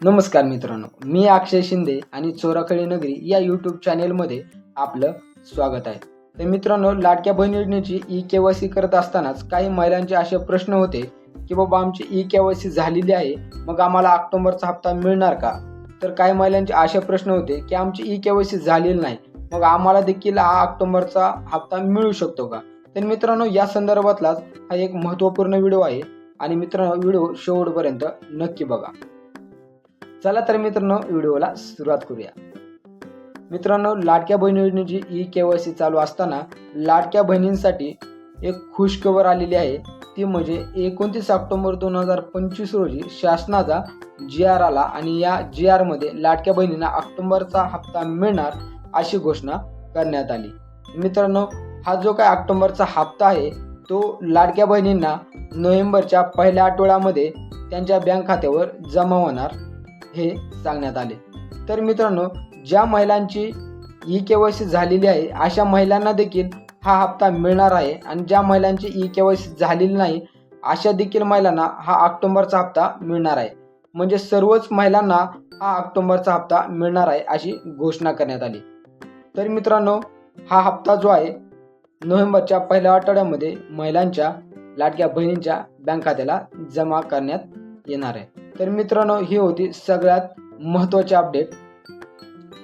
नमस्कार मित्रांनो मी अक्षय शिंदे आणि चोराखळी नगरी या यूट्यूब चॅनेलमध्ये आपलं स्वागत आहे. तर मित्रांनो लाडक्या बहीण योजनेची ई के वाय सी करत असतानाच काही महिलांचे असे प्रश्न होते की बाबा आमची ई के वाय सी झालेली आहे मग आम्हाला ऑक्टोबरचा हप्ता मिळणार का? तर काही महिलांचे असे प्रश्न होते की आमची ई के वाय सी झालेली नाही मग आम्हाला देखील हा ऑक्टोबरचा हप्ता मिळू शकतो का? तर मित्रांनो या संदर्भातलाच हा एक महत्त्वपूर्ण व्हिडिओ आहे आणि मित्रांनो व्हिडिओ शेवटपर्यंत नक्की बघा. चला तर मित्रांनो व्हिडिओला सुरुवात करूया. मित्रांनो लाडक्या बहीण योजनेची ई के वाय सी चालू असताना लाडक्या बहिणींसाठी एक खुशखबर आलेली आहे. ती म्हणजे एकोणतीस ऑक्टोबर दोन हजार पंचवीस रोजी शासनाचा जी आर आला आणि या जी आरमध्ये लाडक्या बहिणींना ऑक्टोबरचा हप्ता मिळणार अशी घोषणा करण्यात आली. मित्रांनो हा जो काय ऑक्टोबरचा हप्ता आहे तो लाडक्या बहिणींना नोव्हेंबरच्या पहिल्या आठवड्यामध्ये त्यांच्या बँक खात्यावर जमा होणार हे सांगण्यात आले. तर मित्रांनो ज्या महिलांची ई के वाय सी झालेली आहे अशा महिलांना देखील हा हप्ता मिळणार आहे. आणि ज्या महिलांची ई के वाय सी झालेली नाही अशा देखील महिलांना हा ऑक्टोंबरचा हप्ता मिळणार आहे. म्हणजे सर्वच महिलांना हा ऑक्टोंबरचा हप्ता मिळणार आहे अशी घोषणा करण्यात आली. तर मित्रांनो हा हप्ता जो आहे नोव्हेंबरच्या पहिल्या आठवड्यामध्ये महिलांच्या लाडक्या बहिणींच्या बँक खात्याला जमा करण्यात येणार आहे. तर मित्रांनो ही होती सगळ्यात महत्त्वाची अपडेट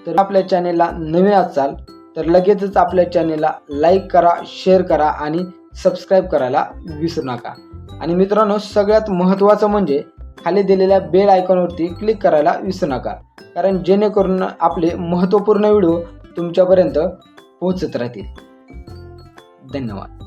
तर आपल्या चॅनेलला नवीन असाल तर लगेचच आपल्या चॅनेलला लाईक करा शेअर करा आणि सबस्क्राईब करायला विसरू नका. आणि मित्रांनो सगळ्यात महत्त्वाचं म्हणजे खाली दिलेल्या बेल आयकॉनवरती क्लिक करायला विसरू नका. कारण जेणेकरून आपले महत्त्वपूर्ण व्हिडिओ तुमच्यापर्यंत पोहोचत राहतील. धन्यवाद.